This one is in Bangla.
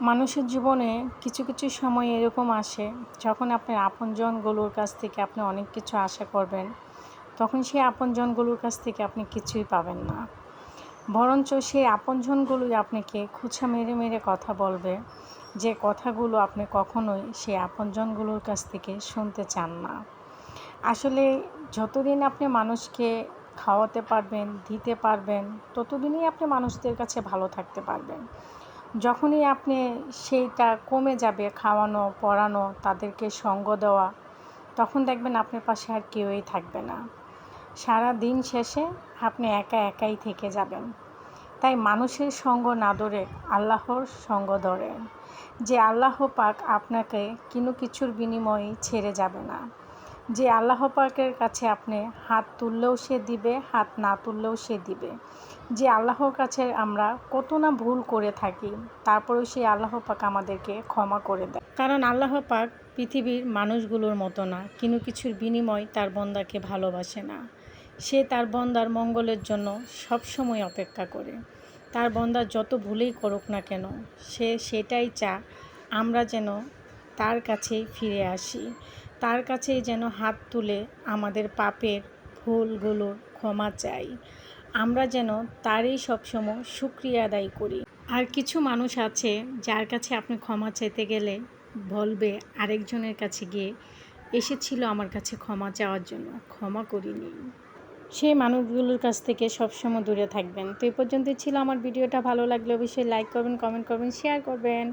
মানুষের জীবনে কিছু কিছু সময় এরকম আসে যখন আপনার আপনজনগুলোর কাছ থেকে আপনি অনেক কিছু আশা করবেন, তখন সেই আপনজনগুলোর কাছ থেকে আপনি কিছুই পাবেন না। বরঞ্চ সেই আপনজনগুলোই আপনাকে খুঁচা মেরে মেরে কথা বলবে যে কথাগুলো আপনি কখনোই সেই আপনজনগুলোর কাছ থেকে শুনতে চান না। আসলে যতদিন আপনি মানুষকে খাওয়াতে পারবেন, দিতে পারবেন, ততদিনই আপনি মানুষদের কাছে ভালো থাকতে পারবেন। যখনই আপনি সেইটা কমে যাবে খাওয়ানো, পড়ানো, তাদেরকে সঙ্গ দেওয়া, তখন দেখবেন আপনার পাশে আর কেউই থাকবে না। সারা দিন শেষে আপনি একা একাই থেকে যাবেন। তাই মানুষের সঙ্গ না ধরে আল্লাহর সঙ্গ ধরেন যে আল্লাহ পাক আপনাকে কোনো কিছুর বিনিময়ে ছেড়ে যাবে না। যে আল্লাহ পাকের কাছে আপনি হাত তুললেও সে দিবে, হাত না তুললেও সে দিবে। যে আল্লাহর কাছে আমরা কত না ভুল করে থাকি, তারপরেও সেই আল্লাহ পাক আমাদেরকে ক্ষমা করে দেয়। কারণ আল্লাহ পাক পৃথিবীর মানুষগুলোর মতো না, কোনো কিছুর বিনিময় তার বন্দাকে ভালোবাসে না। সে তার বন্দার মঙ্গলের জন্য সবসময় অপেক্ষা করে। তার বন্দা যত ভুলেই করুক না কেন, সে সেটাই চা, আমরা যেন তার কাছেই ফিরে আসি। তার কাছেই যেন হাত তুলে আমাদের পাপের ভুলগুলোর ক্ষমা চাই। আমরা যেন তারই সবসময় সুক্রিয়া আদায় করি। আর কিছু মানুষ আছে যার কাছে আপনি ক্ষমা চাইতে গেলে বলবে, আরেকজনের কাছে গিয়ে এসেছিল আমার কাছে ক্ষমা চাওয়ার জন্য, ক্ষমা করিনি। সেই মানুষগুলোর কাছ থেকে সবসময় দূরে থাকবেন। তো এই পর্যন্তই ছিল আমার ভিডিওটা। ভালো লাগলে অবশ্যই লাইক করবেন কমেন্ট করবেন শেয়ার করবেন।